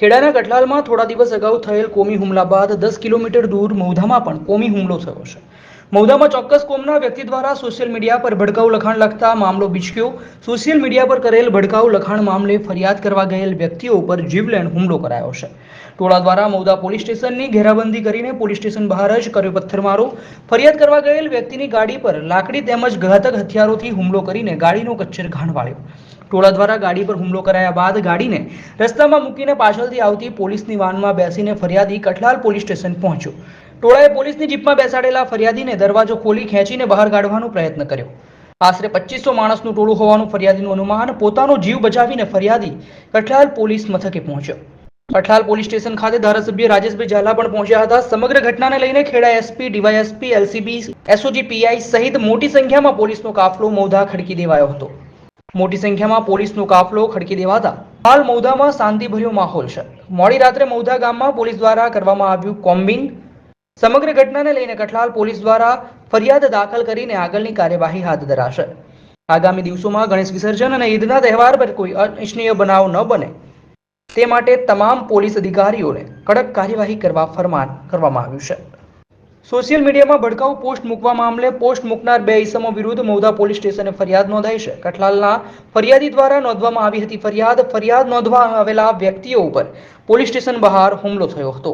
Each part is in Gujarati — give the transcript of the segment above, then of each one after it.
ખેડાના કઠલાલમાં થોડા દિવસ અગાઉ થયેલ કોમી હુમલા બાદ દસ કિલોમીટર દૂર મૌધામાં પણ કોમી હુમલો થયો છે. મૌધામાં ચોક્કસ કોમના વ્યક્તિ દ્વારા સોશિયલ મીડિયા પર ભડકાઉ લખાણ લખતા મામલો બીચક્યો સોશિયલ મીડિયા પર કરેલ ભડકાઉ લખાણ મામલે ફરિયાદ કરવા ગયેલ વ્યક્તિઓ ઉપર જીવલેણ હુમલો કરાયો છે. ટોળા દ્વારા મૌદા પોલીસ સ્ટેશનની ઘેરાબંધી કરીને પોલીસ સ્ટેશન બહાર જ કર્યો પથ્થરમારો. ફરિયાદ કરવા ગયેલ વ્યક્તિની ગાડી પર લાકડી તેમજ ઘાતક હથિયારોથી હુમલો કરીને ગાડીનો કચ્છર ઘાણ વાળ્યો. ટોળા દ્વારા ગાડી પર હુમલો કરાયા બાદ ગાડીને રસ્તામાં મૂકીને પાછળથી આવતી પોલીસની વાનમાં બેસીને ફરિયાદી કઠલાલ પોલીસ સ્ટેશન પહોંચ્યો. ટોળાએ પોલીસની જીપમાં બેસાડેલા ફરિયાદીને દરવાજો ખોલી ખેંચીને બહાર કાઢવાનો પ્રયત્ન કર્યો. આશરે પચીસો માણસનું ટોળું હોવાનું ફરિયાદીનું અનુમાન પોતાનો જીવ બચાવીને ફરિયાદી કઠલાલ પોલીસ મથકે પહોંચ્યો. કઠલાલ પોલીસ સ્ટેશન ખાતે ધારાસભ્ય રાજેશભાઈ ઝાલા પણ પહોંચ્યા હતા. સમગ્ર ઘટનાને લઈને Kheda SP, DYSP, LCB, SOG, PI સહિત મોટી સંખ્યામાં પોલીસનો કાફલો મોધા ખડકી દેવાયો હતો. મોટી સંખ્યામાં પોલીસનો કાફલો ખડકી દેવાતા. હાલ મૌધામાં શાંતિભર્યો માહોલ છે. મોડી રાત્રે મૌધા ગામમાં પોલીસ દ્વારા કરવામાં આવ્યું કોમ્બિંગ. સમગ્ર ઘટનાને લઈને કઠલાલ પોલીસ દ્વારા ફરિયાદ દાખલ કરીને આગળની કાર્યવાહી હાથ ધરાશે. આગામી દિવસોમાં ગણેશ વિસર્જન અને ઈદના તહેવાર પર કોઈ અનિચ્છનીય બનાવ ન બને. તે માટે તમામ પોલીસ અધિકારીઓને કડક કાર્યવાહી કરવા ફરમાન કરવામાં આવ્યું છે. સોશિયલ મીડિયામાં ભડકાઉ પોસ્ટ મૂકવા મામલે પોસ્ટ મૂકનાર બે ઇસમો વિરુદ્ધ મૌદા પોલીસ સ્ટેશને ફરિયાદ નોંધાઈ છે. કઠલાલના ફરિયાદી દ્વારા નોંધવામાં આવી હતી ફરિયાદ. ફરિયાદ નોંધવા આવેલા વ્યક્તિઓ ઉપર પોલીસ સ્ટેશન બહાર હુમલો થયો હતો.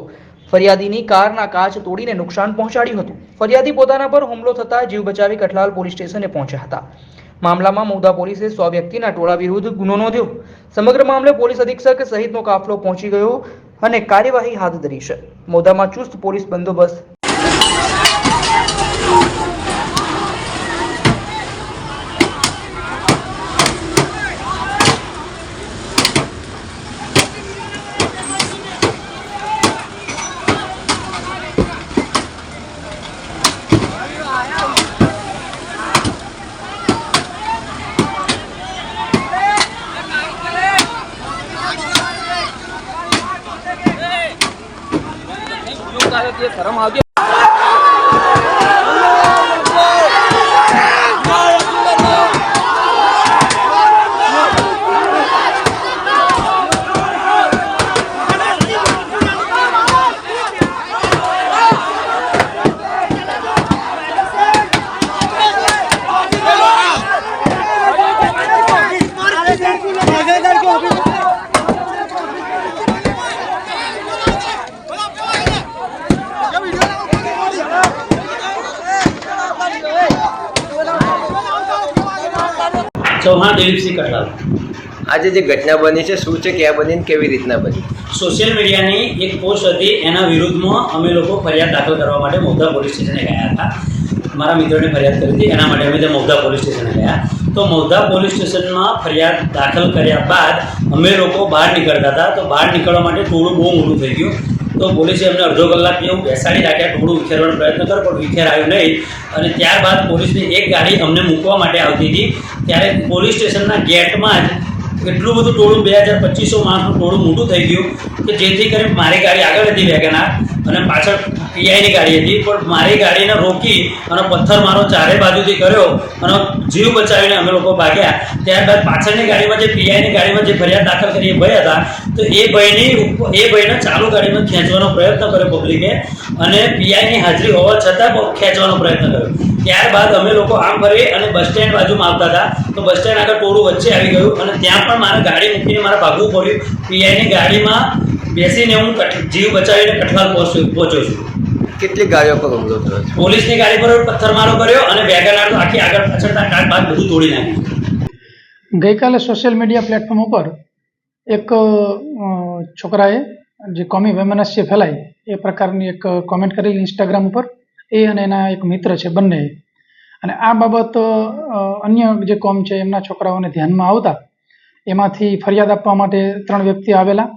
ફરિયાદીની કારના કાચ તોડીને નુકસાન પહોંચાડ્યું હતું. ફરિયાદી પોતાના પર હુમલો થતા જીવ બચાવી કઠલાલ પોલીસ સ્ટેશને પહોંચ્યા હતા. મામલામાં મૌદા પોલીસે સો વ્યક્તિના ટોળા વિરુદ્ધ ગુનો નોંધ્યો. સમગ્ર મામલે પોલીસ અધિક્ષક સહિતનો કાફલો પહોંચી ગયો અને કાર્યવાહી હાથ ધરી છે. મૌદામાં ચુસ્ત પોલીસ બંદોબસ્ત શરમ આવતી ચૌહાણ દિલીપસિંહ કઠલાલ આજે જે ઘટના બની છે શું છે ક્યાં બની કેવી રીતના બની? સોશિયલ મીડિયાની એક પોસ્ટ હતી એના વિરુદ્ધમાં અમે લોકો ફરિયાદ દાખલ કરવા માટે મૌદા પોલીસ સ્ટેશને ગયા હતા. મારા મિત્રોને ફરિયાદ કરી હતી એના માટે અમે ત્યાં મૌદા પોલીસ સ્ટેશને ગયા. તો મૌદા પોલીસ સ્ટેશનમાં ફરિયાદ દાખલ કર્યા બાદ અમે લોકો બહાર નીકળતા હતા. તો બહાર નીકળવા માટે થોડું બહુ મોડું થઈ ગયું. તો પોલીસે અમને અડધો કલાક એવું બેસાડી રાખ્યા થોડું વિખેરવાનો પ્રયત્ન કર્યો, પણ વિખેરાયું નહીં. અને ત્યારબાદ પોલીસની એક ગાડી અમને મૂકવા માટે આવતી હતી. ત્યારે પોલીસ સ્ટેશનના ગેટમાં જ એટલું બધું ટોળું, બે હજાર પચીસો માણસનું ટોળું મોટું થઈ ગયું કે જેથી કરીને મારી ગાડી આગળ હતી વેગનાર. અને પાછળ પીઆઈની ગાડી હતી. પણ મારી ગાડીને રોકી અને પથ્થર મારો ચારે બાજુથી કર્યો અને જીવ બચાવીને અમે લોકો ભાગ્યા. ત્યારબાદ પાછળની ગાડીમાં જે પીઆઈની ગાડીમાં જે ફરિયાદ દાખલ કરી એ ભાઈ હતા. તો એ ભાઈની એ ભાઈને ચાલુ ગાડીમાં ખેંચવાનો પ્રયત્ન કર્યો પબ્લિકે અને પીઆઈની હાજરી હોવા છતાં ખેંચવાનો પ્રયત્ન કર્યો. ત્યારબાદ અમે લોકો આમ ફરી અને બસ સ્ટેન્ડ બાજુમાં આવતા હતા. તો બસ સ્ટેન્ડ આગળ ટોળું વચ્ચે આવી ગયું અને ત્યાં પણ મારે ગાડી મૂકીને મારે ભાગવું પડ્યું. પીઆઈની ગાડીમાં બેસીને હું જીવ બચાવીને કઠવાલ પહોંચ્યો પહોંચ્યો છું. કેટલી ગાડીઓ પર હુમલો થયો પોલીસની ગાડી પર પથ્થરમારો કર્યો અને વેગનાર આખી આગળ પાછળના કાચ બાદ બધું તોડી નાખ્યું. ગઈકાલે સોશિયલ મીડિયા પ્લેટફોર્મ ઉપર એક છોકરાએ જે કોમી વૈમનસ્ય ફેલાય એ પ્રકારની એક કોમેન્ટ કરેલી ઇન્સ્ટાગ્રામ ઉપર. એ અને એના એક મિત્ર છે બંને અને આ બાબત અન્ય જે કોમ છે એમના છોકરાઓને ધ્યાનમાં આવતા એમાંથી ફરિયાદ આપવા માટે ત્રણ વ્યક્તિ આવેલા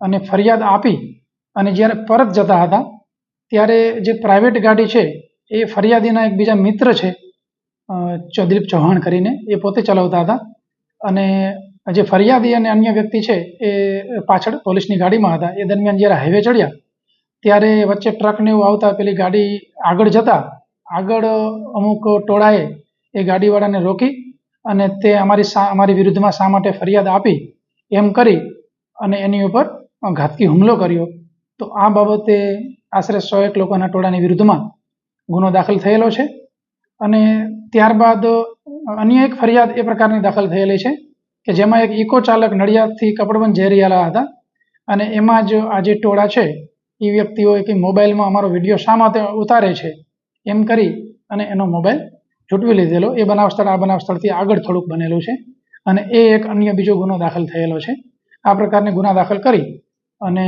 અને ફરિયાદ આપી અને જ્યારે પરત જતા હતા ત્યારે જે પ્રાઇવેટ ગાડી છે એ ફરિયાદીના એક બીજા મિત્ર છે અ, ચૌહાણ કરીને એ પોતે ચલાવતા હતા. અને જે ફરિયાદી અને અન્ય વ્યક્તિ છે એ પાછળ પોલીસની ગાડીમાં હતા. એ દરમિયાન જ્યારે હાઈવે ચડ્યા ત્યારે વચ્ચે ટ્રકને એવું આવતા પેલી ગાડી આગળ જતા આગળ અમુક ટોળાએ એ ગાડીવાળાને રોકી અને તે અમારી અમારી વિરુદ્ધમાં શા માટે ફરિયાદ આપી, એમ કરી અને એની ઉપર ઘાતકી હુમલો કર્યો. તો આ બાબતે આશરે સો એક લોકોના ટોળાની વિરુદ્ધમાં ગુનો દાખલ થયેલો છે. અને ત્યારબાદ અન્ય એક ફરિયાદ એ પ્રકારની દાખલ થયેલી છે કે જેમાં એક ઇકો ચાલક નડિયાદથી કપડવંજ જઈ રહ્યા હતા. અને એમાં જ આ જે ટોળા છે એ વ્યક્તિઓએ કે મોબાઈલમાં અમારો વીડિયો શા માટે ઉતારે છે, એમ કરી અને એનો મોબાઈલ ઝૂંટવી લીધેલો. એ બનાવ સ્થળ આ બનાવ સ્થળથી આગળ થોડુંક બનેલું છે અને એ એક અન્ય બીજો ગુનો દાખલ થયેલો છે. આ પ્રકારની ગુના દાખલ કરી અને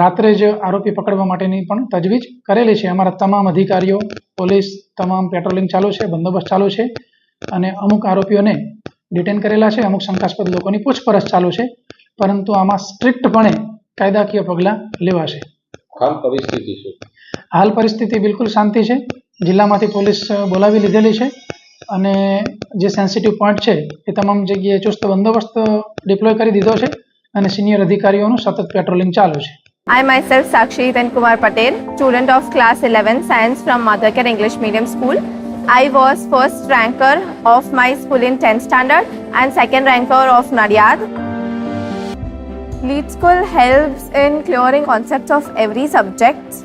રાત્રે જ આરોપી પકડવા માટેની પણ તજવીજ કરેલી છે. અમારા તમામ અધિકારીઓ પોલીસ તમામ પેટ્રોલિંગ ચાલુ છે બંદોબસ્ત ચાલુ છે અને અમુક આરોપીઓને ડિટેન કરેલા છે. અમુક શંકાસ્પદ લોકોની પૂછપરછ ચાલુ છે. પરંતુ આમાં સ્ટ્રિક્ટપણે કાયદાકીય પગલાં લેવાશે. હાલ પરિસ્થિતિ શું હાલ પરિસ્થિતિ બિલકુલ શાંતિ છે. જિલ્લામાંથી પોલીસ બોલાવી લીધેલી છે અને જે સેન્સિટિવ પોઈન્ટ છે એ તમામ જગ્યાએ ચુસ્ત બંદોબસ્ત ડિપ્લોય કરી દીધો છે અને સિનિયર અધિકારીઓનું સતત પેટ્રોલિંગ ચાલુ છે I myself Sakshi Hiren Kumar Patel, student of class 11 science from Mothercare English Medium School. I was first ranker of my school in 10th standard and second ranker of Nadiad. Lead School helps in clearing concepts of every subject.